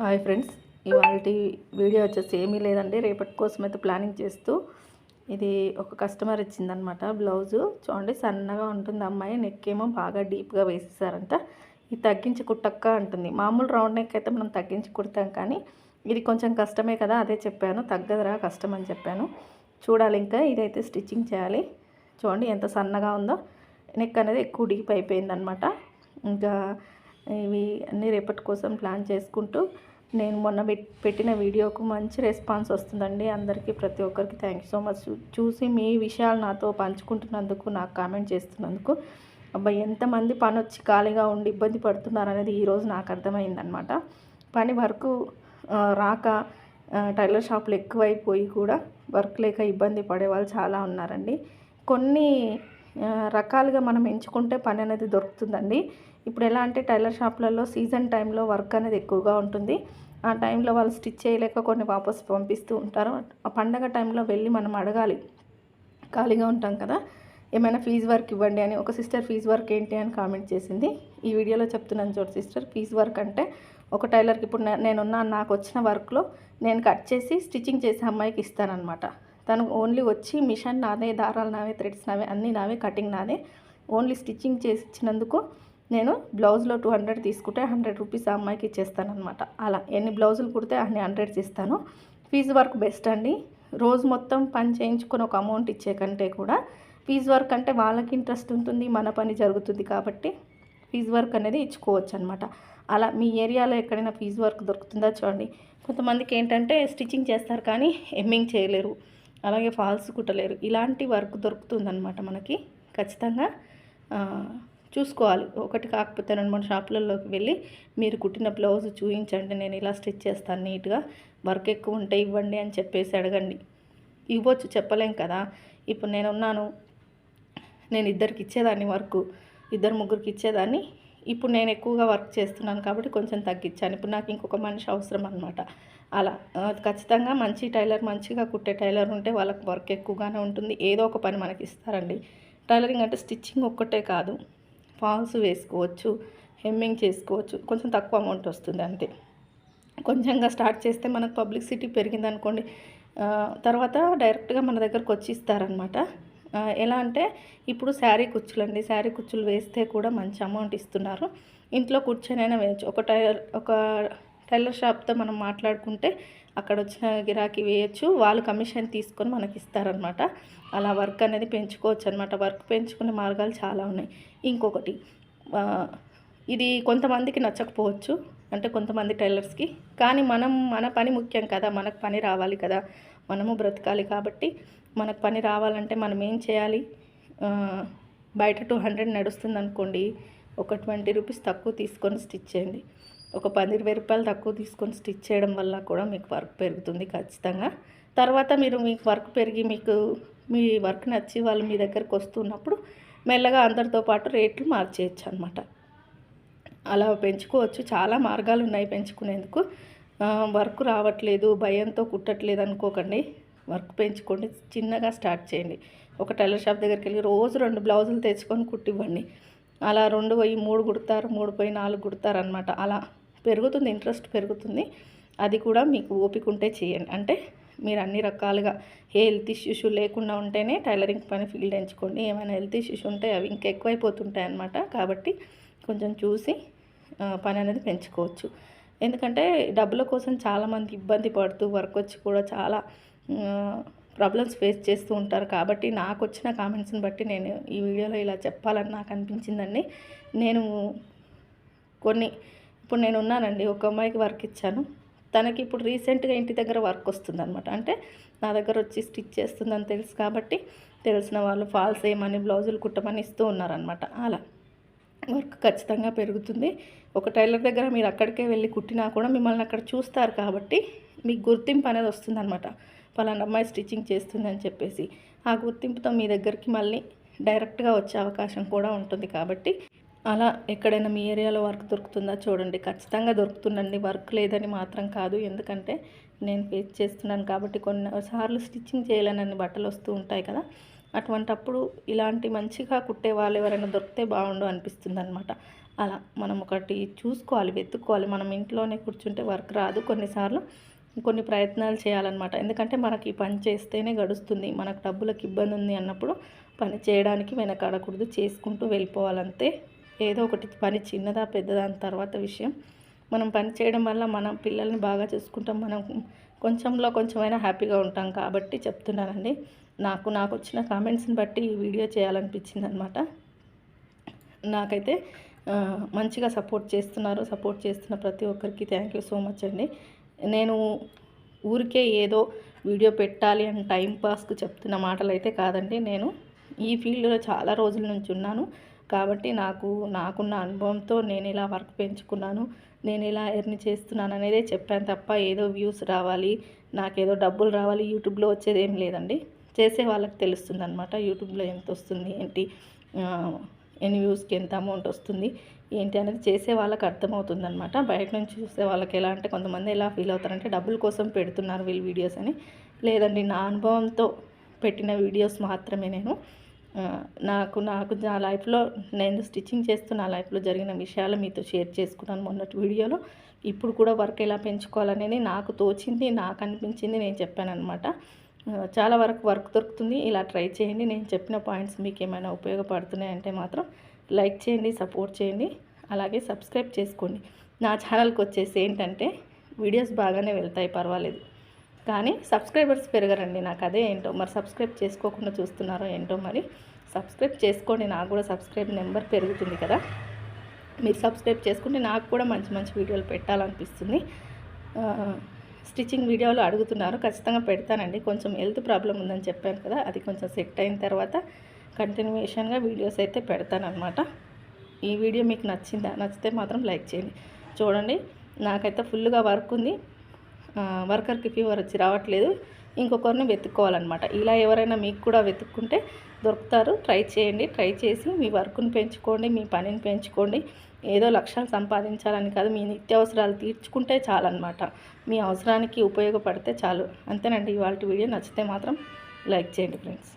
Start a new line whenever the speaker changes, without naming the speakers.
Hi friends ఇవాళ video వచ్చేసి ఏమీ లేదండి. రేపటి కోసం అయితే ప్లానింగ్ చేస్తూ ఇది ఒక కస్టమర్ ఇచ్చిందనమాట బ్లౌజు. చూడండి సన్నగా ఉంటుంది అమ్మాయి. నెక్ ఏమో బాగా డీప్గా వేసేసారంట. ఇది తగ్గించి కుట్టక్క అంటుంది. మామూలు రౌండ్ నెక్ అయితే మనం తగ్గించి కుడతాం కానీ ఇది కొంచెం కష్టమే కదా అదే చెప్పాను. తగ్గదురా కష్టం అని చెప్పాను. చూడాలి ఇంకా ఇదైతే స్టిచ్చింగ్ చేయాలి. చూడండి ఎంత సన్నగా ఉందో. నెక్ అనేది ఎక్కువ డీప్ అయిపోయిందనమాట. ఇంకా ఇవి అన్నీ రేపటి కోసం ప్లాన్ చేసుకుంటూ నేను మొన్న పెట్టిన వీడియోకు మంచి రెస్పాన్స్ వస్తుందండి. అందరికీ ప్రతి ఒక్కరికి థ్యాంక్ యూ సో మచ్ చూసి మీ విషయాలు నాతో పంచుకుంటున్నందుకు నాకు కామెంట్ చేస్తున్నందుకు అబ్బాయి ఎంతమంది పని వచ్చి ఖాళీగా ఉండి ఇబ్బంది పడుతున్నారు అనేది ఈరోజు నాకు అర్థమైందనమాట పని వరకు రాక టైలర్ షాపులు ఎక్కువైపోయి కూడా వర్క్ లేక ఇబ్బంది పడే వాళ్ళు చాలా ఉన్నారండి. కొన్ని రకాలుగా మనం ఎంచుకుంటే పని అనేది దొరుకుతుందండి. ఇప్పుడు ఎలా అంటే టైలర్ షాప్లలో సీజన్ టైంలో వర్క్ అనేది ఎక్కువగా ఉంటుంది. ఆ టైంలో వాళ్ళు స్టిచ్ చేయలేక కొన్ని వాపస్ పంపిస్తూ ఉంటారు. ఆ పండగ టైంలో వెళ్ళి మనం అడగాలి. ఖాళీగా ఉంటాం కదా. ఏమైనా ఫీజు వర్క్ ఇవ్వండి అని ఒక సిస్టర్ ఫీజు వర్క్ ఏంటి అని కామెంట్ చేసింది. ఈ వీడియోలో చెప్తున్నాను చూడు సిస్టర్ ఫీజు వర్క్ అంటే ఒక టైలర్కి ఇప్పుడు నేనున్న నాకు వచ్చిన వర్క్లో నేను కట్ చేసి స్టిచ్చింగ్ చేసే అమ్మాయికి ఇస్తానన్నమాట. తను ఓన్లీ వచ్చి మిషన్ నాదే దారాలు నావే థ్రెడ్స్ నావే అన్నీ నావే కటింగ్ నాదే. ఓన్లీ స్టిచ్చింగ్ చేసి ఇచ్చినందుకు నేను బ్లౌజ్లో టూ హండ్రెడ్ తీసుకుంటే హండ్రెడ్ రూపీస్ ఆ అమ్మాయికి ఇచ్చేస్తాను అనమాట అలా ఎన్ని బ్లౌజులు కుడితే అన్ని హండ్రెడ్స్ ఇస్తాను ఫీజు వర్క్ బెస్ట్ అండి. రోజు మొత్తం పని చేయించుకొని ఒక అమౌంట్ ఇచ్చే కంటే కూడా ఫీజు వర్క్ అంటే వాళ్ళకి ఇంట్రెస్ట్ ఉంటుంది మన పని జరుగుతుంది కాబట్టి ఫీజు వర్క్ అనేది ఇచ్చుకోవచ్చు అనమాట అలా మీ ఏరియాలో ఎక్కడైనా ఫీజు వర్క్ దొరుకుతుందా చూడండి. కొంతమందికి ఏంటంటే స్టిచ్చింగ్ చేస్తారు కానీ ఎమ్మింగ్ చేయలేరు. అలాగే ఫాల్స్ కుట్టలేరు. ఇలాంటి వర్క్ దొరుకుతుందనమాట మనకి. ఖచ్చితంగా చూసుకోవాలి. ఒకటి కాకపోతే రెండు మూడు షాపులలోకి వెళ్ళి మీరు కుట్టిన బ్లౌజ్ చూపించండి నేను ఇలా స్టిచ్ చేస్తాను నీట్గా. వర్క్ ఎక్కువ ఉంటే ఇవ్వండి అని చెప్పేసి అడగండి. ఇవ్వచ్చు చెప్పలేం కదా. ఇప్పుడు నేను ఉన్నాను నేను ఇద్దరికి ఇచ్చేదాన్ని వర్క్. ఇద్దరు ముగ్గురికి ఇచ్చేదాన్ని. ఇప్పుడు నేను ఎక్కువగా వర్క్ చేస్తున్నాను కాబట్టి కొంచెం తగ్గించాను. ఇప్పుడు నాకు ఇంకొక మనిషి అవసరం అనమాట అలా ఖచ్చితంగా మంచి టైలర్ మంచిగా కుట్టే టైలర్ ఉంటే వాళ్ళకి వర్క్ ఎక్కువగానే ఉంటుంది. ఏదో ఒక పని మనకి ఇస్తారండి. టైలరింగ్ అంటే స్టిచ్చింగ్ ఒక్కటే కాదు. ఫాల్స్ వేసుకోవచ్చు హెమ్మింగ్ చేసుకోవచ్చు. కొంచెం తక్కువ అమౌంట్ వస్తుంది అంతే. కొంచెంగా స్టార్ట్ చేస్తే మనకు పబ్లిసిటీ పెరిగింది అనుకోండి తర్వాత డైరెక్ట్గా మన దగ్గరకు వచ్చి ఇస్తారనమాట ఎలా అంటే ఇప్పుడు శారీ కుచ్చులండి. శారీ కుచ్చులు వేస్తే కూడా మంచి అమౌంట్ ఇస్తున్నారు. ఇంట్లో కూర్చొనైనా వేయచ్చు. ఒక టైలర్ ఒక టైలర్ షాప్తో మనం మాట్లాడుకుంటే అక్కడ వచ్చిన గిరాకీ వేయచ్చు. వాళ్ళు కమిషన్ తీసుకొని మనకి ఇస్తారనమాట అలా వర్క్ అనేది పెంచుకోవచ్చు అనమాట వర్క్ పెంచుకునే మార్గాలు చాలా ఉన్నాయి. ఇంకొకటి ఇది కొంతమందికి నచ్చకపోవచ్చు. అంటే కొంతమంది టైలర్స్కి. కానీ మనం మన పని ముఖ్యం కదా. మనకు పని రావాలి కదా. మనము బ్రతకాలి కాబట్టి మనకు పని రావాలంటే మనం ఏం చేయాలి? బయట టూ హండ్రెడ్ నడుస్తుంది అనుకోండి ఒక ట్వంటీ రూపీస్ తక్కువ తీసుకొని స్టిచ్ చేయండి. ఒక పది ఇరవై రూపాయలు తక్కువ తీసుకొని స్టిచ్ చేయడం వల్ల కూడా మీకు వర్క్ పెరుగుతుంది ఖచ్చితంగా. తర్వాత మీరు మీకు వర్క్ పెరిగి మీకు మీ వర్క్ నచ్చి వాళ్ళు మీ దగ్గరకు వస్తున్నప్పుడు మెల్లగా అందరితో పాటు రేట్లు మార్చేయచ్చు అనమాట అలా పెంచుకోవచ్చు. చాలా మార్గాలు ఉన్నాయి పెంచుకునేందుకు. వర్క్ రావట్లేదు భయంతో కుట్టట్లేదు అనుకోకండి. వర్క్ పెంచుకోండి చిన్నగా స్టార్ట్ చేయండి. ఒక టైలర్ షాప్ దగ్గరికి వెళ్ళి రోజు రెండు బ్లౌజులు తెచ్చుకొని కుట్టివ్వండి. అలా రెండు పోయి మూడు కుడతారు మూడు పోయి నాలుగు కుడతారు అనమాట అలా పెరుగుతుంది ఇంట్రెస్ట్ పెరుగుతుంది. అది కూడా మీకు ఓపిక ఉంటే చేయండి. అంటే మీరు అన్ని రకాలుగా హెల్త్ ఇష్యూస్ లేకుండా ఉంటేనే టైలరింగ్ పని ఫీల్డ్ ఎంచుకోండి. ఏమైనా హెల్త్ ఇష్యూస్ ఉంటే అవి ఇంకా ఎక్కువైపోతుంటాయి అనమాట కాబట్టి కొంచెం చూసి పని అనేది పెంచుకోవచ్చు. ఎందుకంటే డబ్బుల కోసం చాలామంది ఇబ్బంది పడుతూ వర్క్ వచ్చి కూడా చాలా ప్రాబ్లమ్స్ ఫేస్ చేస్తూ ఉంటారు. కాబట్టి నాకు వచ్చిన కామెంట్స్ని బట్టి నేను ఈ వీడియోలో ఇలా చెప్పాలని నాకు అనిపించిందండి. నేను కొన్ని ఇప్పుడు నేను ఉన్నానండి ఒక అమ్మాయికి వర్క్ ఇచ్చాను. తనకి ఇప్పుడు రీసెంట్గా ఇంటి దగ్గర వర్క్ వస్తుంది అనమాట అంటే నా దగ్గర వచ్చి స్టిచ్ చేస్తుందని తెలుసు కాబట్టి తెలిసిన వాళ్ళు ఫాల్స్ ఏమని బ్లౌజులు కుట్టమని ఇస్తూ ఉన్నారనమాట అలా వర్క్ ఖచ్చితంగా పెరుగుతుంది. ఒక టైలర్ దగ్గర మీరు అక్కడికే వెళ్ళి కుట్టినా కూడా మిమ్మల్ని అక్కడ చూస్తారు కాబట్టి మీకు గుర్తింపు అనేది వస్తుందన్నమాట. పలానా అమ్మాయి స్టిచ్చింగ్ చేస్తుందని చెప్పేసి. ఆ గుర్తింపుతో మీ దగ్గరికి మళ్ళీ డైరెక్ట్గా వచ్చే అవకాశం కూడా ఉంటుంది కాబట్టి అలా ఎక్కడైనా మీ ఏరియాలో వర్క్ దొరుకుతుందా చూడండి. ఖచ్చితంగా దొరుకుతుందండి. వర్క్ లేదని మాత్రం కాదు. ఎందుకంటే నేను ఫేస్ చేస్తున్నాను కాబట్టి కొన్నిసార్లు స్టిచ్చింగ్ చేయాలని బట్టలు వస్తూ ఉంటాయి కదా. అటువంటప్పుడు ఇలాంటి మంచిగా కుట్టే వాళ్ళు ఎవరైనా దొరికితే బాగుండు అనిపిస్తుంది అనమాట అలా మనం ఒకటి చూసుకోవాలి వెతుక్కోవాలి. మనం ఇంట్లోనే కూర్చుంటే వర్క్ రాదు. కొన్నిసార్లు కొన్ని ప్రయత్నాలు చేయాలన్నమాట. ఎందుకంటే మనకి పని చేస్తేనే గడుస్తుంది. మనకు డబ్బులకు ఇబ్బంది ఉంది అన్నప్పుడు పని చేయడానికి వెనకాడకూడదు. చేసుకుంటూ వెళ్ళిపోవాలంతే. ఏదో ఒకటి పని చిన్నదా పెద్దదా అని తర్వాత విషయం. మనం పని చేయడం వల్ల మనం పిల్లల్ని బాగా చూసుకుంటాం. మనం కొంచెంలో కొంచెమైనా హ్యాపీగా ఉంటాం కాబట్టి చెప్తున్నానండి. నాకు నాకు వచ్చిన కామెంట్స్ని బట్టి ఈ వీడియో చేయాలనిపించింది అనమాట నాకైతే మంచిగా సపోర్ట్ చేస్తున్నారు. సపోర్ట్ చేస్తున్న ప్రతి ఒక్కరికి థ్యాంక్ యూ సో మచ్ అండి. నేను ఊరికే ఏదో వీడియో పెట్టాలి అని టైం పాస్కు చెప్తున్న మాటలు అయితే కాదండి. నేను ఈ ఫీల్డ్లో చాలా రోజుల నుంచి ఉన్నాను. కాబట్టి నాకు నాకున్న అనుభవంతో నేను ఇలా వర్క్ పెంచుకున్నాను. నేను ఇలా ఎర్ని చేస్తున్నాను అనేదే చెప్పాను తప్ప ఏదో వ్యూస్ రావాలి నాకేదో డబ్బులు రావాలి యూట్యూబ్లో వచ్చేది ఏం లేదండి. చేసే వాళ్ళకి తెలుస్తుంది అనమాట యూట్యూబ్లో ఎంత వస్తుంది ఏంటి ఎన్ని వ్యూస్కి ఎంత అమౌంట్ వస్తుంది ఏంటి అనేది చేసే వాళ్ళకి అర్థమవుతుంది అనమాట బయట నుంచి చూసే వాళ్ళకి ఎలా అంటే కొంతమంది ఎలా ఫీల్ అవుతారంటే డబ్బుల కోసం పెడుతున్నారు వీళ్ళు వీడియోస్ అని. లేదండి నా అనుభవంతో పెట్టిన వీడియోస్ మాత్రమే నేను. నాకు నాకు నా లైఫ్లో నేను స్టిచ్చింగ్ చేస్తూ నా లైఫ్లో జరిగిన విషయాలు మీతో షేర్ చేసుకున్నాను మొన్నటి వీడియోలో. ఇప్పుడు కూడా వర్క్ ఎలా పెంచుకోవాలనేది నాకు తోచింది నాకు అనిపించింది నేను చెప్పాను అనమాట చాలా వరకు వర్క్ దొరుకుతుంది ఇలా ట్రై చేయండి. నేను చెప్పిన పాయింట్స్ మీకు ఏమైనా ఉపయోగపడుతున్నాయంటే మాత్రం లైక్ చేయండి సపోర్ట్ చేయండి అలాగే సబ్స్క్రైబ్ చేసుకోండి. నా ఛానల్కి వచ్చేసి ఏంటంటే వీడియోస్ బాగానే వెళ్తాయి పర్వాలేదు. కానీ సబ్స్క్రైబర్స్ పెరగరండి. నాకు అదే ఏంటో మరి సబ్స్క్రైబ్ చేసుకోకుండా చూస్తున్నారో ఏంటో మరి. సబ్స్క్రైబ్ చేసుకోండి నాకు కూడా సబ్స్క్రైబ్ నెంబర్ పెరుగుతుంది కదా. మీరు సబ్స్క్రైబ్ చేసుకుంటే నాకు కూడా మంచి మంచి వీడియోలు పెట్టాలనిపిస్తుంది. స్టిచ్చింగ్ వీడియోలు అడుగుతున్నారు ఖచ్చితంగా పెడతానండి. కొంచెం హెల్త్ ప్రాబ్లం ఉందని చెప్పాను కదా అది కొంచెం సెట్ అయిన తర్వాత కంటిన్యూషన్గా వీడియోస్ అయితే పెడతానమాట ఈ వీడియో మీకు నచ్చిందా? నచ్చితే మాత్రం లైక్ చేయండి. చూడండి నాకైతే ఫుల్గా వర్క్ ఉంది. వర్కర్కి ఫీవర్ వచ్చి రావట్లేదు. ఇంకొకరిని వెతుక్కోవాలన్నమాట. ఇలా ఎవరైనా మీకు కూడా వెతుక్కుంటే దొరుకుతారు. ట్రై చేయండి. ట్రై చేసి మీ వర్క్ని పెంచుకోండి మీ పనిని పెంచుకోండి. ఏదో లక్ష్యాలు సంపాదించాలని కాదు మీ నిత్యావసరాలు తీర్చుకుంటే చాలన్నమాట. మీ అవసరానికి ఉపయోగపడితే చాలు. అంతేనండి. ఇవాళ వీడియో నచ్చితే మాత్రం లైక్ చేయండి ఫ్రెండ్స్.